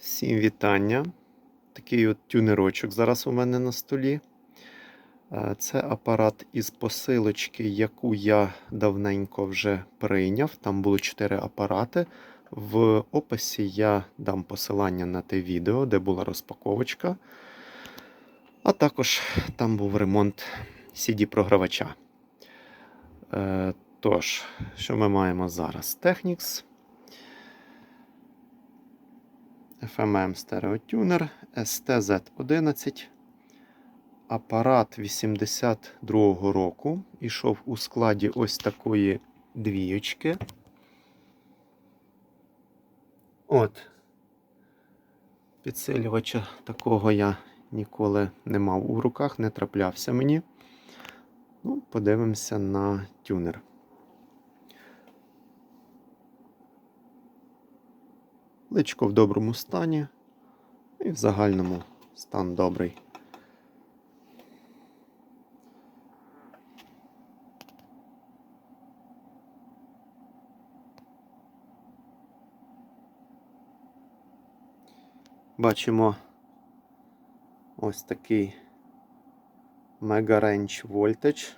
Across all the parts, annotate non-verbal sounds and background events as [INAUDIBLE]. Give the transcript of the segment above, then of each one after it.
Всім вітання. Такий от тюнерочок зараз у мене на столі. Е, Це апарат із посилочки, яку я давненько вже прийняв. Там було 4 апарати. В описі я дам посилання на те відео, де була розпаковочка. А також там був ремонт CD-програвача. Е, Тож, що ми маємо зараз? Technics. FMM стереотюнер STZ11. Апарат 82-го року. Ішов у складі ось такої двіючки. От. Підсилювача такого я ніколи не мав у руках, не траплявся мені. Ну, подивимося на тюнер. Личко в доброму стані. І в загальному стан добрий. Бачимо ось такий Mega Range Voltage.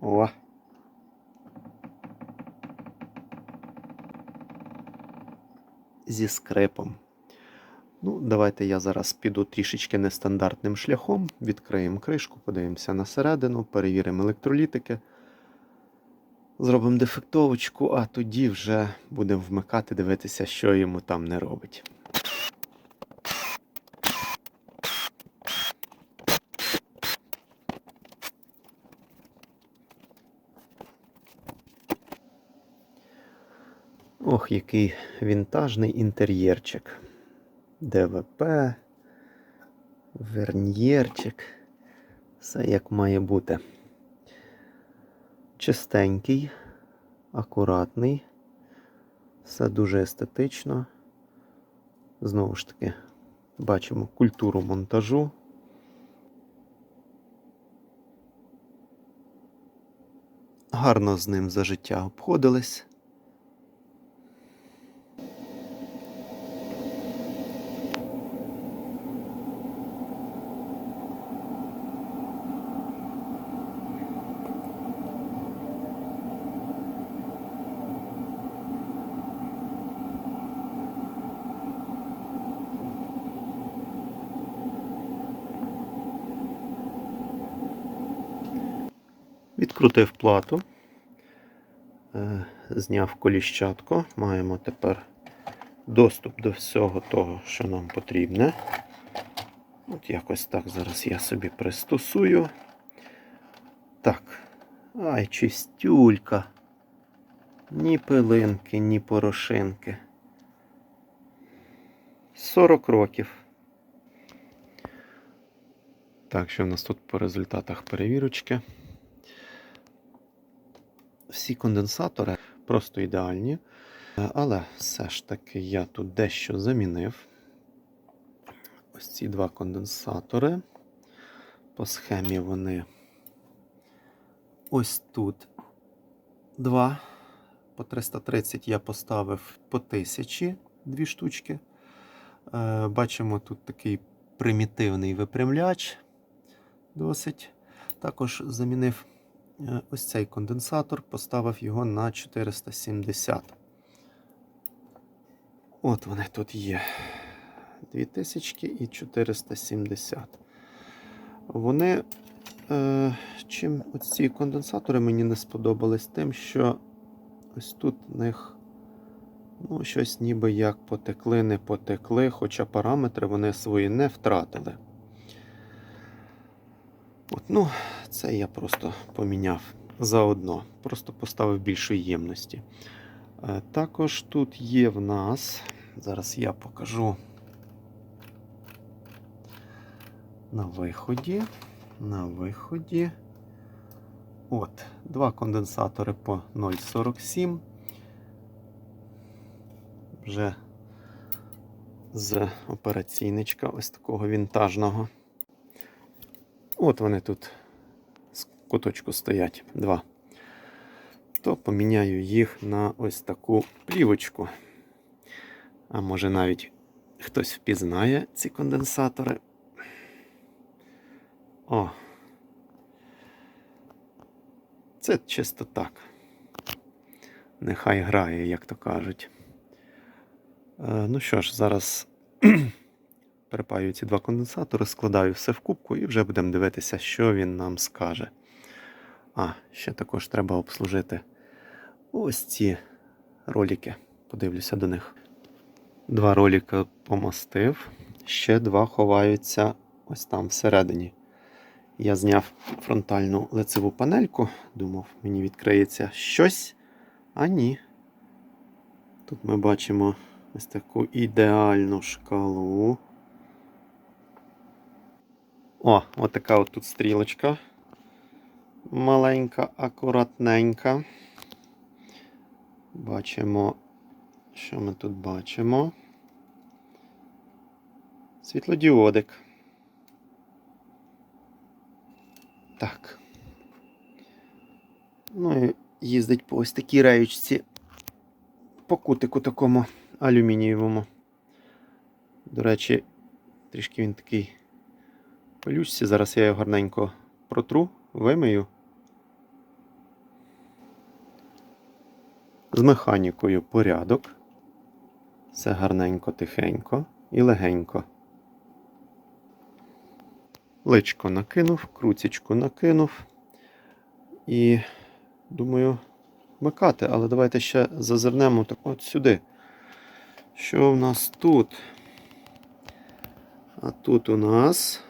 О. Зі скрипом. Ну, давайте я зараз піду трішечки нестандартним шляхом. Відкриємо кришку, подивимося на середину, перевіримо електролітики. Зробимо дефектовочку, а тоді вже будемо вмикати, дивитися, що йому там не робить. Який вінтажний інтер'єрчик. ДВП, верньєрчик. Все як має бути. Чистенький, акуратний, все дуже естетично. Знову ж таки, бачимо культуру монтажу. Гарно з ним за життя обходились. Відкрутив плату, е, зняв коліщатку. Маємо тепер доступ до всього того, що нам потрібне. От якось так зараз я собі пристосую. Так. Ай, чистюлька. Ні пилинки, ні порошинки. 40 років. Так, що в нас тут по результатах перевірочки? Всі конденсатори просто ідеальні. Е, Але все ж таки я тут дещо замінив. Ось ці два конденсатори. По схемі вони ось тут два. По 330 я поставив по 1000 дві штучки. Е, Бачимо тут такий примітивний випрямляч. Досить. Також замінив ось цей конденсатор, поставив його на 470. От вони тут є. 2000 і 470. Вони, е, чим ці конденсатори мені не сподобались, тим, що ось тут в них ну, щось ніби як потекли, не потекли, хоча параметри вони свої не втратили. От, ну, це я просто поміняв заодно. Просто поставив більшої ємності. Е, Також тут є в нас, зараз я покажу на виході. На виході. От, два конденсатори по 0,47. Вже з операційничка ось такого вінтажного. От вони тут куточку стоять. Два. То поміняю їх на ось таку плівочку. А може навіть хтось впізнає ці конденсатори. О. Це чисто так. Нехай грає, як то кажуть. Е, ну що ж, зараз [CLEARS THROAT] перепаю ці два конденсатори, складаю все в кубку і вже будемо дивитися, що він нам скаже. А, ще також треба обслужити ось ці ролики. Подивлюся до них. Два ролика помастив, ще два ховаються ось там всередині. Я зняв фронтальну лицеву панельку, думав, мені відкриється щось. А ні. Тут ми бачимо ось таку ідеальну шкалу. О, от така от тут стрілочка. Маленька, акуратненька. Бачимо, що ми тут бачимо. Світлодіодик. Так. Ну і їздить по ось такій реючці. По кутику такому алюмінієвому. До речі, трішки він такий пилючці. Зараз я його гарненько протру, вимию. З механікою порядок. Все гарненько, тихенько і легенько. Личко накинув, круцічку накинув. І думаю, вмикати, але давайте ще зазирнемо так от сюди. Що в нас тут? А тут у нас.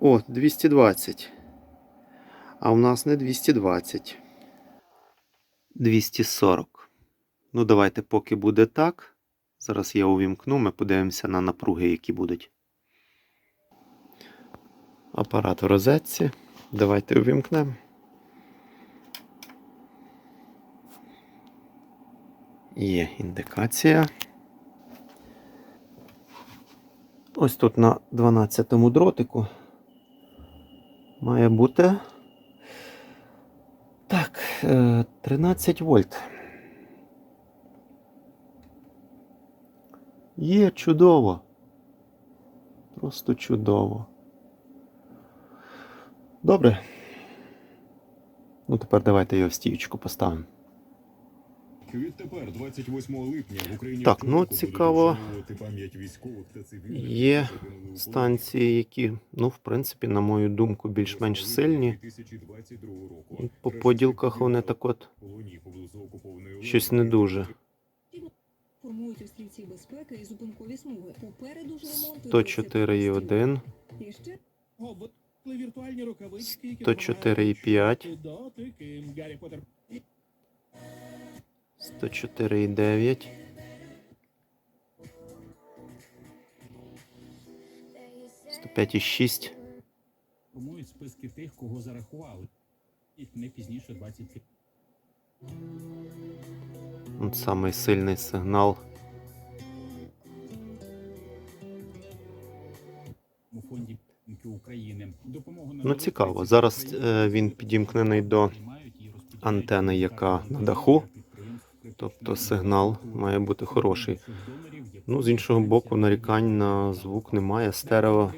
О, 220. А у нас не 220. 240. Ну, давайте, поки буде так. Зараз я увімкну, ми подивимося на напруги, які будуть. Апарат в розетці. Давайте увімкнемо. Є індикація. Ось тут на 12-му дротику має бути. Так, е, 13 вольт. Є чудово. Просто чудово. Добре. Ну, тепер давайте його в стіючку поставимо. Відтепер, 28 липня, в Україні Так, ну, цікаво. Пам'ять військових та цивільних, Є Станції, які, ну, в принципі, на мою думку, більш-менш сильні. І По поділках вони так от щось не дуже. Формують острівці безпеки і зупинкові смуги. Попереду ж ремонт 104,1, І ще віртуальні рукавички, які 104,5, допомагають дотики. Гаррі Поттер 104,9, 105,6. формують списки тих, кого зарахували. І не пізніше 25 От самий сильний сигнал. у фонді України. Допомогу Ну, цікаво. Зараз е, він підімкнений до антени, яка на даху. Тобто сигнал має бути хороший. Ну, з іншого боку, нарікань на звук немає. Стерео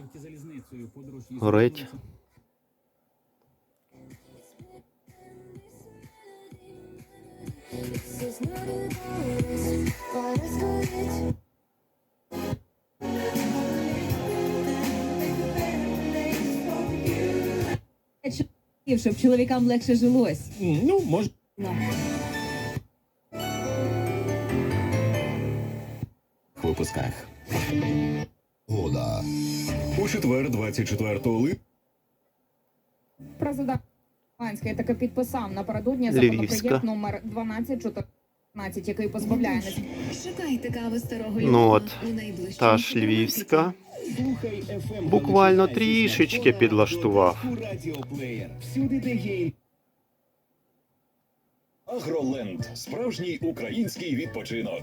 горить. щоб чоловікам легше жилось. Ну, може. В випусках. Года. У четвер, 24 липня, Президент Зеленський таки підписав напередодні законопроєкт номер 1214, який позбавляє Шукайте кави старого Ну от, Та ж львівська. Буквально трішечки підлаштував. Всюди, де є Агроленд. Справжній український відпочинок.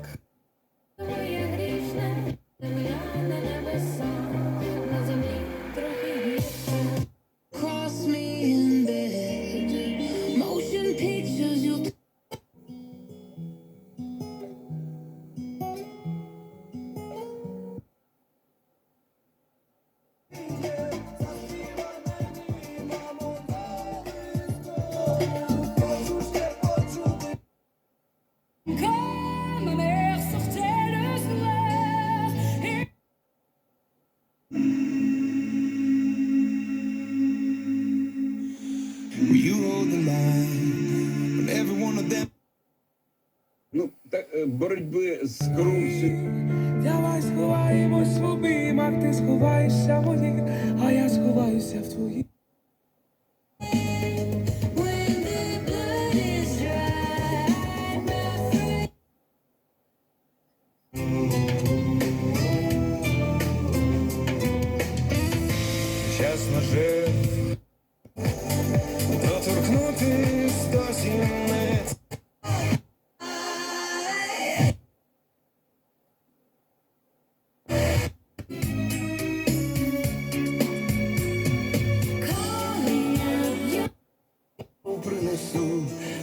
Боротьби з корупцією. Давай сховаємось в обіймах, ти сховаєшся в моїх, а я сховаюся в твоїх. чесно жив,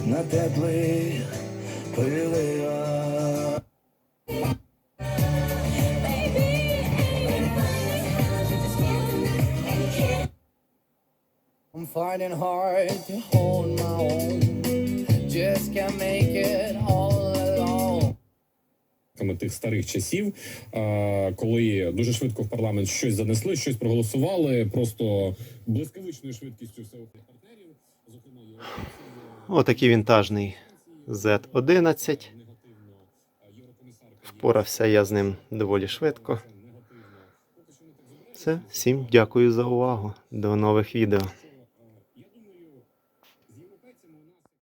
на теплих пилах. I'm fighting hard to hold my own. Just can't make it all alone. Тих старих часів, коли дуже швидко в парламент щось занесли, щось проголосували, просто блискавичною швидкістю все партнерів, зокрема Отакий вінтажний Z11. негативно е, Впорався я з ним доволі швидко. Все, всім дякую за увагу. До нових відео.